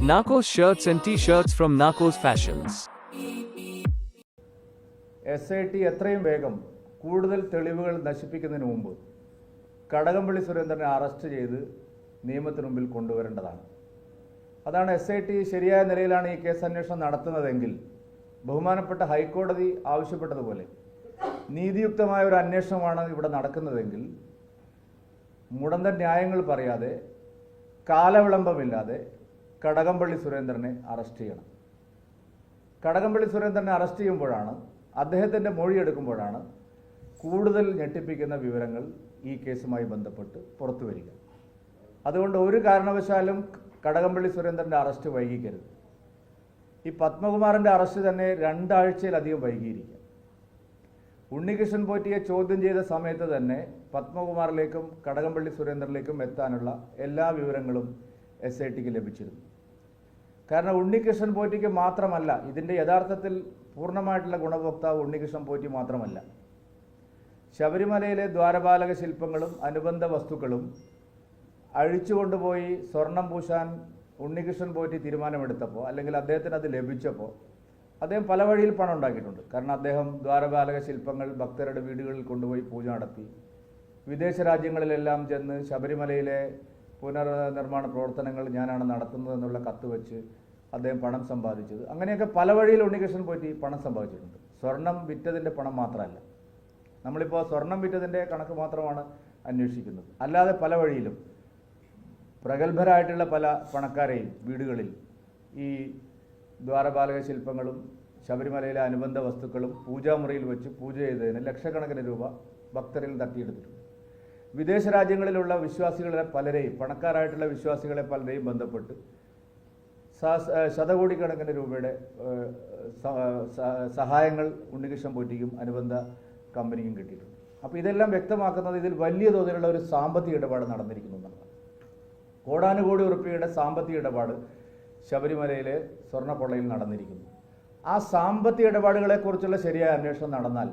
Narcos shirts and t-shirts from Narcos Fashions. S I T എത്രയും വേഗം കൂടുതൽ തെളിവുകൾ നശിപ്പിക്കുന്നതിന് മുമ്പ് കടകംപള്ളി സുരേന്ദ്രനെ അറസ്റ്റ് ചെയ്ത് നിയമത്തിന് മുമ്പിൽ കൊണ്ടുവരേണ്ടതാണ് അതാണ് എസ് ഐ ടി ശരിയായ നിലയിലാണ് ഈ കേസ് അന്വേഷണം നടത്തുന്നതെങ്കിൽ ബഹുമാനപ്പെട്ട ഹൈക്കോടതി ആവശ്യപ്പെട്ടതുപോലെ നീതിയുക്തമായ ഒരു അന്വേഷണമാണ് ഇവിടെ നടക്കുന്നതെങ്കിൽ മുടന്ത ന്യായങ്ങൾ പറയാതെ കാലവിളംബമില്ലാതെ കടകംപള്ളി സുരേന്ദ്രനെ അറസ്റ്റ് ചെയ്യണം. കടകംപള്ളി സുരേന്ദ്രനെ അറസ്റ്റ് ചെയ്യുമ്പോഴാണ് അദ്ദേഹത്തിന്റെ മൊഴിയെടുക്കുമ്പോഴാണ് കൂടുതൽ ഞെട്ടിപ്പിക്കുന്ന വിവരങ്ങൾ ഈ കേസുമായി ബന്ധപ്പെട്ട് പുറത്തു വരിക. അതുകൊണ്ട് ഒരു കാരണവശാലും കടകംപള്ളി സുരേന്ദ്രന്റെ അറസ്റ്റ് വൈകിക്കരുത്. ഈ പത്മകുമാറിന്റെ അറസ്റ്റ് തന്നെ രണ്ടാഴ്ചയിലധികം വൈകിയിരിക്കുക ഉണ്ണികൃഷ്ണൻ പോറ്റിയെ ചോദ്യം ചെയ്ത സമയത്ത് തന്നെ പത്മകുമാറിലേക്കും കടകംപള്ളി സുരേന്ദ്രനിലേക്കും എത്താനുള്ള എല്ലാ വിവരങ്ങളും എസ് ഐ ടിക്ക് ലഭിച്ചിരുന്നു. കാരണം ഉണ്ണികൃഷ്ണൻ പോറ്റിക്ക് മാത്രമല്ല ഇതിന്റെ യഥാർത്ഥത്തിൽ പൂർണമായിട്ടുള്ള ഗുണഭോക്താവ് ഉണ്ണികൃഷ്ണൻ പോറ്റി മാത്രമല്ല. ശബരിമലയിലെ ദ്വാരപാലക ശില്പങ്ങളും അനുബന്ധ വസ്തുക്കളും അഴിച്ചു കൊണ്ടുപോയി സ്വർണം പൂശാൻ ഉണ്ണികൃഷ്ണൻ പോറ്റി തീരുമാനമെടുത്തപ്പോൾ അല്ലെങ്കിൽ അദ്ദേഹത്തിന് അത് ലഭിച്ചപ്പോൾ അദ്ദേഹം പല വഴിയിൽ പണം ഉണ്ടാക്കിയിട്ടുണ്ട്. കാരണം അദ്ദേഹം ദ്വാരപാലക ശില്പങ്ങൾ ഭക്തരുടെ വീടുകളിൽ കൊണ്ടുപോയി പൂജ നടത്തി വിദേശ രാജ്യങ്ങളിലെല്ലാം ചെന്ന് ശബരിമലയിലെ പുനർനിർമ്മാണ പ്രവർത്തനങ്ങൾ ഞാനാണ് നടത്തുന്നത് എന്നുള്ള കത്ത് വെച്ച് അദ്ദേഹം പണം സമ്പാദിച്ചത്. അങ്ങനെയൊക്കെ പല വഴിയിൽ ഉണ്ണികൃഷ്ണൻ പോയിട്ട് പണം സമ്പാദിച്ചിട്ടുണ്ട്. സ്വർണം വിറ്റതിന്റെ പണം മാത്രമല്ല. നമ്മളിപ്പോൾ സ്വർണം വിറ്റതിന്റെ കണക്ക് മാത്രമാണ് അന്വേഷിക്കുന്നത്. അല്ലാതെ പല വഴിയിലും പ്രഗത്ഭരായിട്ടുള്ള പല പണക്കാരെയും വീടുകളിൽ ഈ ദ്വാരപാലക ശില്പങ്ങളും ശബരിമലയിലെ അനുബന്ധ വസ്തുക്കളും പൂജാമുറിയിൽ വെച്ച് പൂജ ചെയ്തതിന് ലക്ഷക്കണക്കിന് രൂപ ഭക്തരിൽ തട്ടിയെടുത്തിട്ടുണ്ട്. വിദേശ രാജ്യങ്ങളിലുള്ള വിശ്വാസികളെ പലരെയും പണക്കാരായിട്ടുള്ള വിശ്വാസികളെ പലരെയും ബന്ധപ്പെട്ട് ശതകോടിക്കണക്കിന് രൂപയുടെ സഹായങ്ങൾ ഉണ്ണികൃഷ്ണൻ പോറ്റിക്കും അനുബന്ധ കമ്പനിക്കും കിട്ടിയിട്ടുണ്ട്. അപ്പോൾ ഇതെല്ലാം വ്യക്തമാക്കുന്നത് ഇതിൽ വലിയ തോതിലുള്ള ഒരു സാമ്പത്തിക ഇടപാട് നടന്നിരിക്കുന്നു എന്നുള്ളതാണ് കോടാനുകോടി ഉറുപ്പിയുടെ സാമ്പത്തിക ഇടപാട് ശബരിമലയിലെ സ്വർണപ്പൊള്ളയിൽ നടന്നിരിക്കുന്നു. ആ സാമ്പത്തിക ഇടപാടുകളെക്കുറിച്ചുള്ള ശരിയായ അന്വേഷണം നടന്നാൽ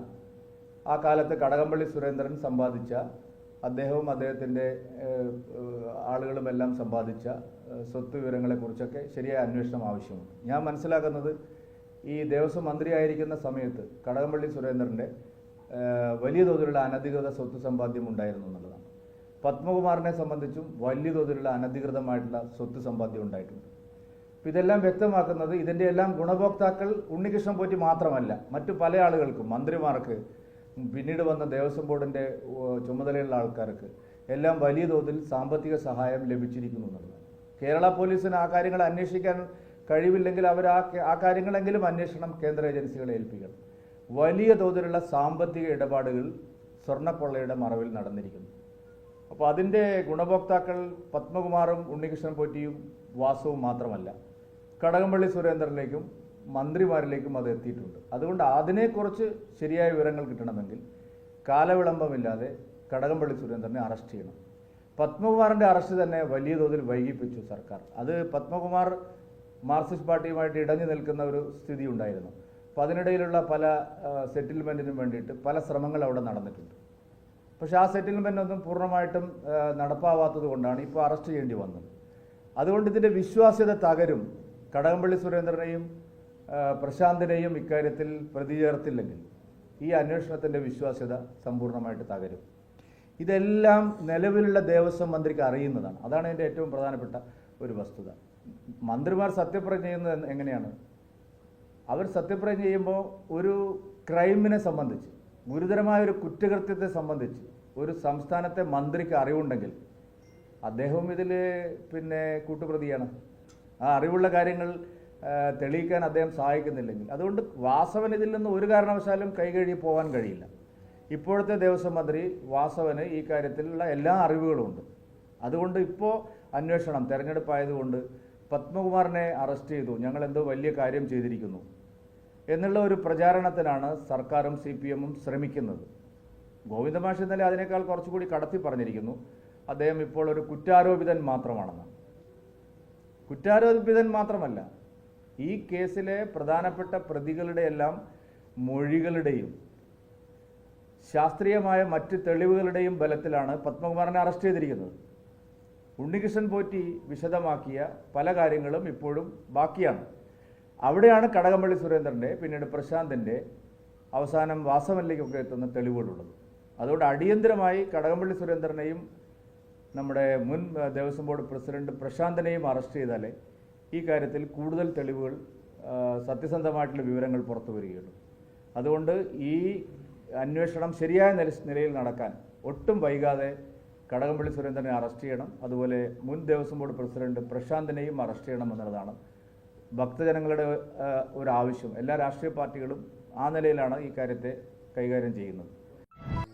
ആ കാലത്ത് കടകംപള്ളി സുരേന്ദ്രൻ സമ്പാദിച്ച അദ്ദേഹവും അദ്ദേഹത്തിന്റെ ആളുകളുമെല്ലാം സമ്പാദിച്ച സ്വത്ത് വിവരങ്ങളെക്കുറിച്ചൊക്കെ ശരിയായ അന്വേഷണം ആവശ്യമുണ്ട്. ഞാൻ മനസ്സിലാക്കുന്നത് ഈ ദേവസ്വം മന്ത്രിയായിരിക്കുന്ന സമയത്ത് കടകംപള്ളി സുരേന്ദ്രന്റെ വലിയ തോതിലുള്ള അനധികൃത സ്വത്ത് സമ്പാദ്യം ഉണ്ടായിരുന്നു എന്നുള്ളതാണ്. പത്മകുമാറിനെ സംബന്ധിച്ചും വലിയ തോതിലുള്ള അനധികൃതമായിട്ടുള്ള സ്വത്ത് സമ്പാദ്യം ഉണ്ടായിട്ടുണ്ട്. അപ്പോൾ ഇതെല്ലാം വ്യക്തമാക്കുന്നത് ഇതിന്റെ എല്ലാം ഗുണഭോക്താക്കൾ ഉണ്ണികൃഷ്ണൻ പോറ്റി മാത്രമല്ല മറ്റു പല ആളുകൾക്കും മന്ത്രിമാർക്ക് പിന്നീട് വന്ന ദേവസ്വം ബോർഡിന്റെ ചുമതലയുള്ള ആൾക്കാർക്ക് എല്ലാം വലിയ തോതിൽ സാമ്പത്തിക സഹായം ലഭിച്ചിരിക്കുന്നു കേരള പോലീസിന് ആ കാര്യങ്ങൾ അന്വേഷിക്കാൻ കഴിവില്ലെങ്കിൽ അവർ ആ ആ കാര്യങ്ങളെങ്കിലും അന്വേഷണം കേന്ദ്ര ഏജൻസികളെ ഏൽപ്പിക്കണം. വലിയ തോതിലുള്ള സാമ്പത്തിക ഇടപാടുകൾ സ്വർണക്കൊള്ളയുടെ മറവിൽ നടന്നിരിക്കുന്നു. അപ്പോൾ അതിന്റെ ഗുണഭോക്താക്കൾ പത്മകുമാറും ഉണ്ണികൃഷ്ണൻ പോറ്റിയും വാസവും മാത്രമല്ല. കടകംപള്ളി സുരേന്ദ്രനിലേക്കും മന്ത്രിമാരിലേക്കും അത് എത്തിയിട്ടുണ്ട്. അതുകൊണ്ട് അതിനെക്കുറിച്ച് ശരിയായ വിവരങ്ങൾ കിട്ടണമെങ്കിൽ കാലവിളംബമില്ലാതെ കടകംപള്ളി സുരേന്ദ്രനെ അറസ്റ്റ് ചെയ്യണം. പത്മകുമാറിന്റെ അറസ്റ്റ് തന്നെ വലിയ തോതിൽ വൈകിപ്പിച്ചു സർക്കാർ. അത് പത്മകുമാർ മാർക്സിസ്റ്റ് പാർട്ടിയുമായിട്ട് ഇടഞ്ഞു നിൽക്കുന്ന ഒരു സ്ഥിതി ഉണ്ടായിരുന്നു. അപ്പം അതിനിടയിലുള്ള പല സെറ്റിൽമെന്റിനും വേണ്ടിയിട്ട് പല ശ്രമങ്ങൾ അവിടെ നടന്നിട്ടുണ്ട്. പക്ഷേ ആ സെറ്റിൽമെന്റ് ഒന്നും പൂർണമായിട്ടും നടപ്പാവാത്തത് കൊണ്ടാണ് ഇപ്പോൾ അറസ്റ്റ് ചെയ്യേണ്ടി വന്നത്. അതുകൊണ്ട് ഇതിന്റെ വിശ്വാസ്യത തകരും കടകംപള്ളി സുരേന്ദ്രനെയും പ്രശാന്തിനെയും ഇക്കാര്യത്തിൽ പ്രതി ചേർത്തില്ലെങ്കിൽ ഈ അന്വേഷണത്തിന്റെ വിശ്വാസ്യത സമ്പൂർണമായിട്ട് തകരും. ഇതെല്ലാം നിലവിലുള്ള ദേവസ്വം മന്ത്രിക്ക് അറിയുന്നതാണ്. അതാണ് എന്റെ ഏറ്റവും പ്രധാനപ്പെട്ട ഒരു വസ്തുത. മന്ത്രിമാർ സത്യപ്രതിജ്ഞ ചെയ്യുന്നത് എങ്ങനെയാണ്? അവർ സത്യപ്രതിജ്ഞ ചെയ്യുമ്പോൾ ഒരു ക്രൈമിനെ സംബന്ധിച്ച് ഗുരുതരമായ ഒരു കുറ്റകൃത്യത്തെ സംബന്ധിച്ച് ഒരു സംസ്ഥാനത്തെ മന്ത്രിക്ക് അറിവുണ്ടെങ്കിൽ അദ്ദേഹവും ഇതിൽ പിന്നെ കൂട്ടുപ്രതിയാണ്. ആ അറിവുള്ള കാര്യങ്ങൾ തെളിയിക്കാൻ അദ്ദേഹം സഹായിക്കുന്നില്ലെങ്കിൽ. അതുകൊണ്ട് വാസവൻ ഇതിൽ നിന്ന് ഒരു കാരണവശാലും കൈകഴുകി പോകാൻ കഴിയില്ല. ഇപ്പോഴത്തെ ദേവസ്വം മന്ത്രി വാസവന് ഈ കാര്യത്തിലുള്ള എല്ലാ അറിവുകളുമുണ്ട് അതുകൊണ്ട് ഇപ്പോൾ അന്വേഷണം തെരഞ്ഞെടുപ്പായതുകൊണ്ട് പത്മകുമാറിനെ അറസ്റ്റ് ചെയ്തു. ഞങ്ങൾ എന്തോ വലിയ കാര്യം ചെയ്തിരിക്കുന്നു. എന്നുള്ള ഒരു പ്രചാരണത്തിനാണ് സർക്കാരും സി പി എമ്മും ശ്രമിക്കുന്നത് ഗോവിന്ദമാഷ് ഇന്നലെ അതിനേക്കാൾ കുറച്ചുകൂടി കടത്തി പറഞ്ഞിരിക്കുന്നു. അദ്ദേഹം ഇപ്പോൾ ഒരു കുറ്റാരോപിതൻ മാത്രമാണെന്ന്. കുറ്റാരോപിതൻ മാത്രമല്ല ഈ കേസിലെ പ്രധാനപ്പെട്ട പ്രതികളുടെ എല്ലാം മൊഴികളുടെയും ശാസ്ത്രീയമായ മറ്റ് തെളിവുകളുടെയും ബലത്തിലാണ് പത്മകുമാറിനെ അറസ്റ്റ് ചെയ്തിരിക്കുന്നത്. ഉണ്ണികൃഷ്ണൻ പോറ്റി വിശദമാക്കിയ പല കാര്യങ്ങളും ഇപ്പോഴും ബാക്കിയാണ്. അവിടെയാണ് കടകംപള്ളി സുരേന്ദ്രന്റെ പിന്നീട് പ്രശാന്തിന്റെ അവസാനം വാസവനിലേക്കൊക്കെ എത്തുന്ന തെളിവുകളുള്ളത്. അതുകൊണ്ട് അടിയന്തരമായി കടകംപള്ളി സുരേന്ദ്രനെയും നമ്മുടെ മുൻ ദേവസ്വം ബോർഡ് പ്രസിഡന്റ് പ്രശാന്തനെയും അറസ്റ്റ് ചെയ്താലേ ഈ കാര്യത്തിൽ കൂടുതൽ തെളിവുകൾ സത്യസന്ധമായിട്ടുള്ള വിവരങ്ങൾ പുറത്തു വരികയുള്ളൂ. അതുകൊണ്ട് ഈ അന്വേഷണം ശരിയായ നില- നിലയിൽ നടക്കാൻ ഒട്ടും വൈകാതെ കടകംപള്ളി സുരേന്ദ്രനെ അറസ്റ്റ് ചെയ്യണം. അതുപോലെ മുൻ ദേവസ്വം ബോർഡ് പ്രസിഡന്റ് പ്രശാന്തിനെയും അറസ്റ്റ് ചെയ്യണം എന്നുള്ളതാണ് ഭക്തജനങ്ങളുടെ ഒരു ആവശ്യം. എല്ലാ രാഷ്ട്രീയ പാർട്ടികളും ആ നിലയിലാണ് ഈ കാര്യത്തെ കൈകാര്യം ചെയ്യുന്നത്.